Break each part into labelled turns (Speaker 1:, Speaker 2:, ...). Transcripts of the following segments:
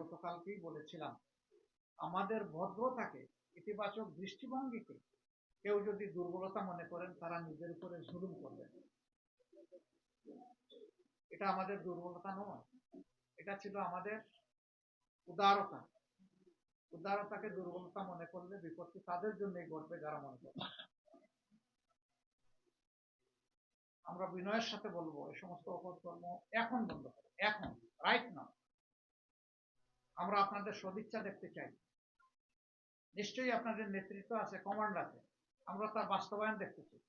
Speaker 1: গতকালকেই বলেছিলাম, আমাদের ভদ্রতাকে, ইতিবাচক দৃষ্টিভঙ্গিকে কেউ যদি দুর্বলতা মনে করেন, তারা নিজের উপরে জুলুম করবেন। এটা আমাদের দুর্বলতা নয়, এটা ছিল আমাদের উদারতা। উদারতাকে দুর্বলতা মনে করলে বিপত্তি তাদের জন্যই ঘটবে যারা মনে করবে আমরা বিনয়ের সাথে বলব, এই সমস্ত অপকর্ম এখন বন্ধ করো, এখন রাইট না আমরা আপনাদের সদিচ্ছা দেখতে চাই। নিশ্চয়ই আপনাদের নেতৃত্ব আছে কমান্ড আছে। আমরা তার বাস্তবায়ন দেখতে চাই।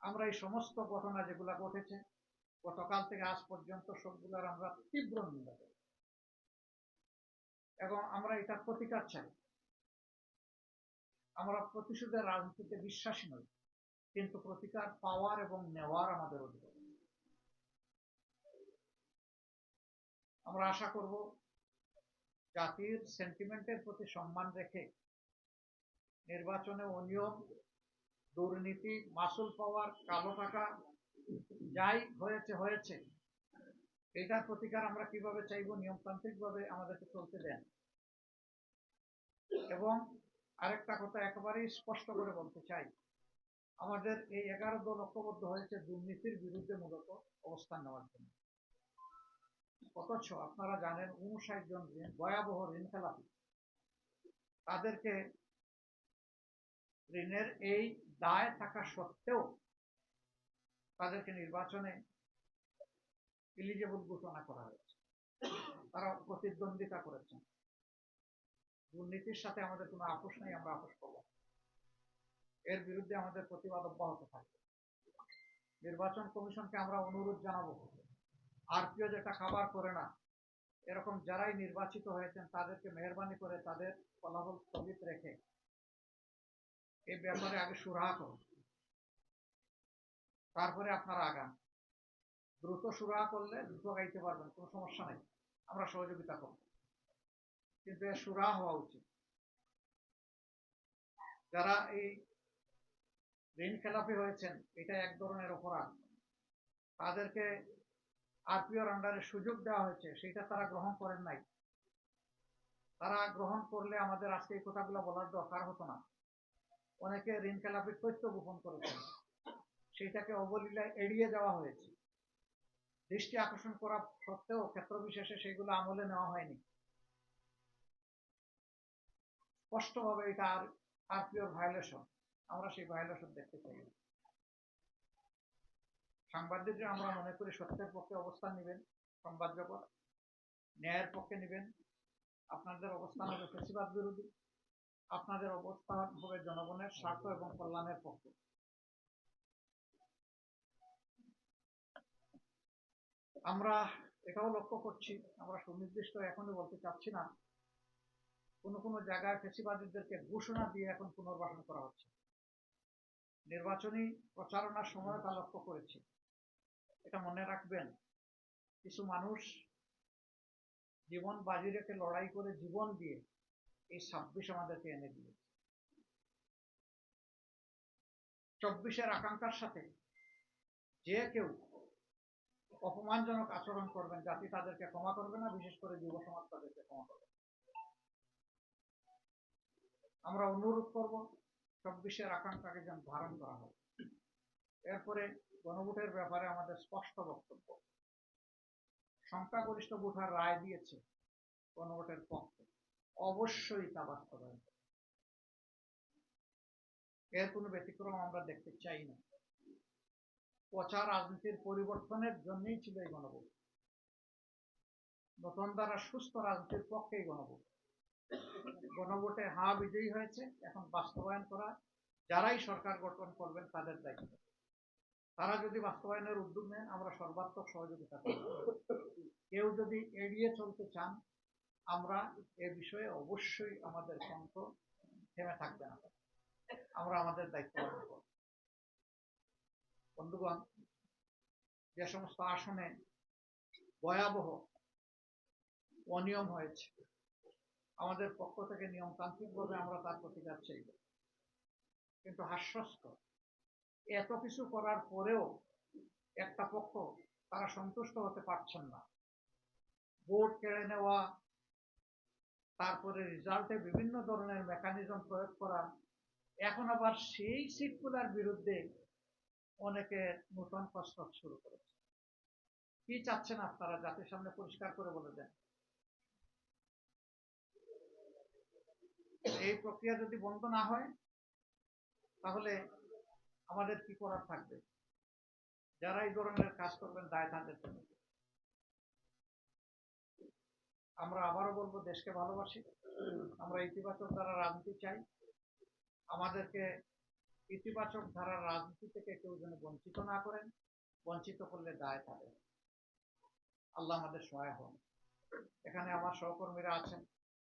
Speaker 1: আমরা এই সমস্ত ঘটনা যেগুলা ঘটেছে, গতকাল থেকে আজ পর্যন্ত সবগুলার আমরা তীব্র নিন্দা করি। এবং আমরা এটার প্রতিকার চাই। আমরা প্রতিশোধের রাজনীতিতে বিশ্বাসী নই, কিন্তু প্রতিকার পাওয়ার এবং নেওয়ার আমাদের অধিকার। আমরা আশা করব জাতির সেন্টিমেন্টের প্রতি সম্মান রেখে নির্বাচনে অনিয়ম, দুর্নীতি, মাসুল পাওয়ার কালো টাকা যাই হয়েছে হয়েছে, এটার প্রতিকার আমরা কীভাবে চাইব নিয়মতান্ত্রিক ভাবে আমাদেরকে চলতে দেন। এবং আরেকটা কথা একেবারেই স্পষ্ট করে বলতে চাই, আমাদের এই এগারো দল ঐক্যবদ্ধ হয়েছে দুর্নীতির বিরুদ্ধে মূলত অবস্থান নেওয়ার জন্য। অথচ আপনারা জানেন উনষাট জন ঋণ, ভয়াবহ ঋণ খেলাপি তাদেরকে ঋণের এই দায় থাকা সত্ত্বেও তাদেরকে নির্বাচনে ইলিজেবল ঘোষণা করা হয়েছে। তারা প্রতিদ্বন্দ্বিতা করেছেন। দুর্নীতির সাথে আমাদের কোনো আপোষ নেই, আমরা আপোষ করব এর বিরুদ্ধে আমাদের প্রতিবাদ অব্যাহত থাকবে। নির্বাচন কমিশনকে আমরা অনুরোধ জানাব। আরপিও যেটা খাবার করে না, এরকম যারাই নির্বাচিত হয়েছেন, তাদেরকে মেহরবানি করে তাদের ফলাফল স্থগিত রেখে এই ব্যাপারে আগে সুরাহা করুন। তারপরে আপনারা আগান। দ্রুত সুরাহা করলে দ্রুত গাইতে পারবেন, কোনো সমস্যা নেই। আমরা সহযোগিতা করব। কিন্তু এর সুরাহা হওয়া উচিত। যারা এই ঋণ খেলাপি হয়েছেন, এটা এক ধরনের অপরাধ। তাদেরকে আরপিওর আন্ডারে সুযোগ দেওয়া হয়েছে, সেটা তারা গ্রহণ করেন নাই। তারা গ্রহণ করলে আমাদের আজকে এই কথাগুলো বলার দরকার হতো না। অনেকে ঋণ খেলাপির তথ্য গোপন করেছেন। সেইটাকে অবলীলায় এড়িয়ে যাওয়া হয়েছে। দৃষ্টি আকর্ষণ করা সত্ত্বেও ক্ষেত্র বিশেষে সেগুলো আমলে নেওয়া হয়নি। স্পষ্টভাবে এটা আর, আরপিওর ভায়োলেশন আমরা সেই ভায়োলেশন দেখতে চাই। সাংবাদিকরা আমরা মনে করি সত্যের পক্ষে অবস্থান নেবেন সংবাদ জগৎ ন্যায়ের পক্ষে নেবেন। আপনাদের অবস্থান হবে ফেসিবাদ বিরোধী। আপনাদের অবস্থান হবে জনগণের স্বার্থ এবং কল্যাণের পক্ষে। আমরা এটাও লক্ষ্য করছি, আমরা সুনির্দিষ্ট এখনই বলতে চাচ্ছি না, কোনো কোনো জায়গায় ফেসিবাদীদেরকে ঘোষণা দিয়ে এখন পুনর্বাসন করা হচ্ছে। নির্বাচনী প্রচারণার সময় তা লক্ষ্য করেছি। এটা মনে রাখবেন, কিছু মানুষ জীবন বাজি রেখে লড়াই করে জীবন দিয়ে এই ছাব্বিশ আমাদেরকে এনে দিয়েছে। চব্বিশের আকাঙ্ক্ষার সাথে যে কেউ অপমানজনক আচরণ করবেন, জাতি তাদেরকে ক্ষমা করবে না, বিশেষ করে যুব সমাজ তাদেরকে ক্ষমা করবে আমরা অনুরোধ করব, চব্বিশের আকাঙ্ক্ষাকে যেন ধারণ করা হয় এরপরে গণভোটের ব্যাপারে আমাদের স্পষ্ট বক্তব্য। সংখ্যাগরিষ্ঠ ভোটার রায় দিয়েছে গণভোটের পক্ষে। অবশ্যই তা বাস্তবায়ন এর কোনো ব্যতিক্রম আমরা দেখতে চাই না। পচা রাজনীতির পরিবর্তনের জন্যই ছিল এই গণভোট। নতুন দ্বারা সুস্থ রাজনীতির পক্ষেই গণভোট। গণভোটে হা বিজয়ী হয়েছে, এখন বাস্তবায়ন করা। যারাই সরকার গঠন করবেন তাদের দায়িত্ব। তারা যদি বাস্তবায়নের উদ্যোগ নেন আমরা সর্বাত্মক সহযোগিতা করব। কেউ যদি এড়িয়ে চলতে চান, আমরা এ বিষয়ে অবশ্যই আমাদের কণ্ঠ থেমে থাকবে না। আমরা আমাদের দায়িত্ব পালন করব। বন্ধুগণ, যে সমস্ত আসনে ভয়াবহ অনিয়ম হয়েছে, আমাদের পক্ষ থেকে নিয়মতান্ত্রিকভাবে আমরা তার প্রতিকার চাইব। কিন্তু হাস্যস্কর এত কিছু করার পরেও একটা পক্ষ তারা সন্তুষ্ট হতে পারছেন না। ভোট কেড়ে নেওয়া, তারপরে রেজাল্টে বিভিন্ন ধরনের মেকানিজম প্রয়োগ করা, এখন আবার সেই সিটগুলার বিরুদ্ধে অনেকে নতুন প্রস্তাব শুরু করেছে। কি চাচ্ছেন আপনারা? জাতির সামনে পরিষ্কার করে বলে দেন। এই প্রক্রিয়া যদি বন্ধ না হয়, তাহলে আমাদের কি করার থাকবে? যারা এই ধরনের কাজ করবেন, দায় তাদের আমরা আবারও বলব, দেশকে ভালোবাসি। আমরা ইতিবাচক দ্বারা রাজনীতি চাই। আমাদেরকে ইতিবাচক ধারার রাজনীতি থেকে কেউ যেন বঞ্চিত না করেন, বঞ্চিত করলে দায় তাদের। আল্লাহ আমাদের সহায় হন এখানে আমার সহকর্মীরা আছেন।